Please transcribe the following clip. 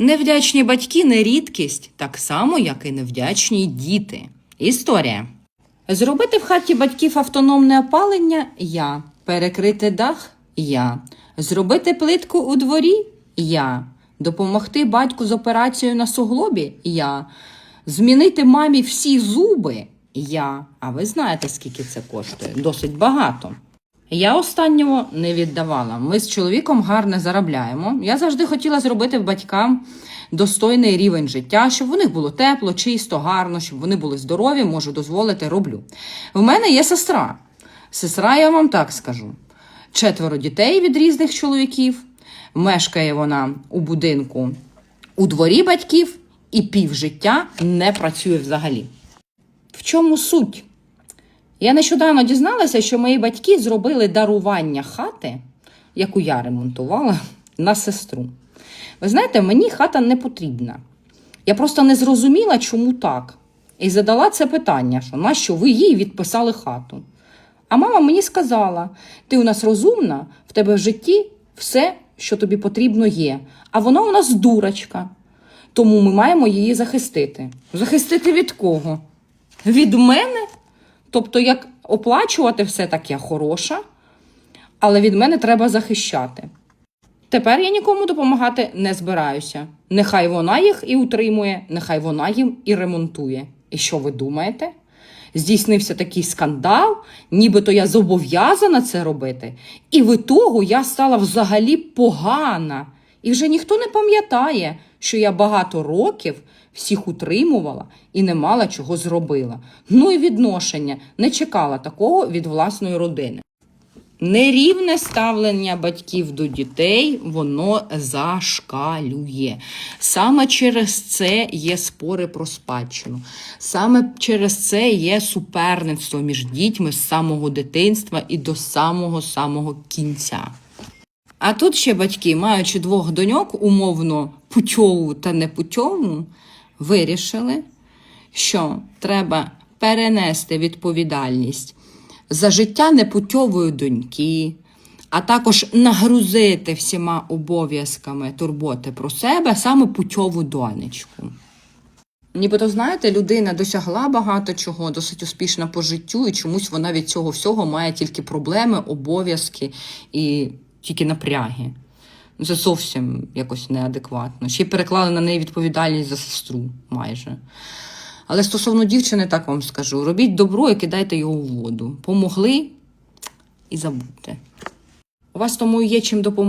Невдячні батьки не рідкість, так само, як і невдячні діти. Історія. Зробити в хаті батьків автономне опалення я. Перекрити дах я. Зробити плитку у дворі я. Допомогти батьку з операцією на суглобі я. Змінити мамі всі зуби я. А ви знаєте, скільки це коштує? Досить багато. Я останнього не віддавала. Ми з чоловіком гарно заробляємо. Я завжди хотіла зробити батькам достойний рівень життя, щоб у них було тепло, чисто, гарно, щоб вони були здорові, можу дозволити, роблю. В мене є сестра. Сестра, я вам так скажу. Четверо дітей від різних чоловіків. Мешкає вона у будинку у дворі батьків і півжиття не працює взагалі. В чому суть? Я нещодавно дізналася, що мої батьки зробили дарування хати, яку я ремонтувала, на сестру. Ви знаєте, мені хата не потрібна. Я просто не зрозуміла, чому так. І задала це питання, що нащо ви їй відписали хату. А мама мені сказала: ти у нас розумна, в тебе в житті все, що тобі потрібно, є. А вона у нас дурочка. Тому ми маємо її захистити. Захистити від кого? Від мене? Тобто, як оплачувати все так я хороша, але від мене треба захищати. Тепер я нікому допомагати не збираюся. Нехай вона їх і утримує, нехай вона їм і ремонтує. І що ви думаєте? Здійснився такий скандал, нібито я зобов'язана це робити. І в ітогу я стала взагалі погана. І вже ніхто не пам'ятає, що я багато років всіх утримувала і не мала чого зробила. Ну і відношення не чекала такого від власної родини. Нерівне ставлення батьків до дітей воно зашкалює. Саме через це є спори про спадщину. Саме через це є суперництво між дітьми з самого дитинства і до самого самого кінця. А тут ще батьки, маючи двох доньок, умовно путьову та непутьову, вирішили, що треба перенести відповідальність за життя непутьової доньки, а також нагрузити всіма обов'язками турботи про себе саме путьову донечку. Нібито, знаєте, людина досягла багато чого, досить успішна по життю, і чомусь вона від цього всього має тільки проблеми, обов'язки і тільки напряги. Це зовсім якось неадекватно. Ще й переклали на неї відповідальність за сестру майже. Але стосовно дівчини, так вам скажу: робіть добро і кидайте його у воду. Помогли і забудьте. У вас тому є чим допомогти.